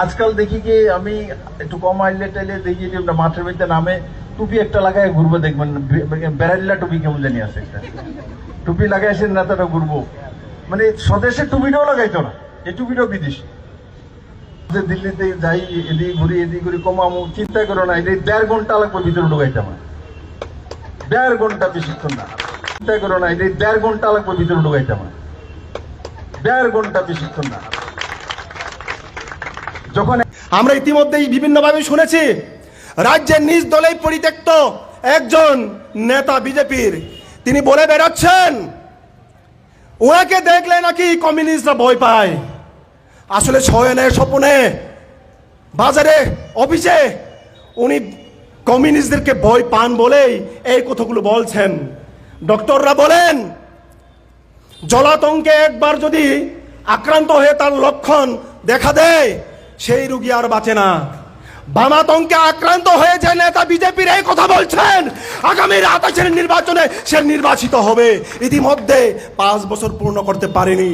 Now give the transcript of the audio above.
আজকাল দেখি কি আমি একটু কম আইলে টাইলে দেখি যে মাঠের মধ্যে নামে টুপি একটা লাগায় ঘুরবো, দেখবেন বেড়াল্লা টুপি কেমন জানি আছে একটা। টুপি লাগাই না নেতাটা ঘুরবো। মানে স্বদেশের টুপিটাও লাগাইতো না এই টুপিটাও বিদেশি। দিল্লিতে যাই, এদিকে ঘুরি এদিকে ঘুরি কমামু চিন্তা করো না এদিকে দেড় ঘণ্টা লাগবে ভিতরে ঢুকাইতে আমার। দেড় ঘণ্টা বেশিক্ষণ না। চিন্তা করো না এদিকে দেড় ঘণ্টা লাগবে ভিতরে ঢুকাইতে আমার। দেড় ঘণ্টা বেশিক্ষণ না। যখন আমরা ইতিমধ্যেই বিভিন্নভাবে শুনেছি, রাজ্যের নিজ দলেই পরিত্যক্ত একজন নেতা বিজেপির। তিনি বলে বেড়াচ্ছেন ওনাকে দেখলে নাকি কমিউনিস্টরা ভয় পায়। আসলে শয়নের স্বপনে, বাজারে, অফিসে উনি কমিউনিস্টদেরকে ভয় পান বলেই এই কথাগুলো বলছেন। ডক্টররা বলেন, জলাতঙ্কে একবার যদি আক্রান্ত হয়ে তার লক্ষণ দেখা দেয় সেই রুগী আর বাঁচে না। বামাতঙ্কে আক্রান্ত হয়েছে নেতা বিজেপির এই কথা বলছেন, আগামী আঠাশের নির্বাচনে সে নির্বাচিত হবে। ইতিমধ্যে পাঁচ বছর পূর্ণ করতে পারেনি।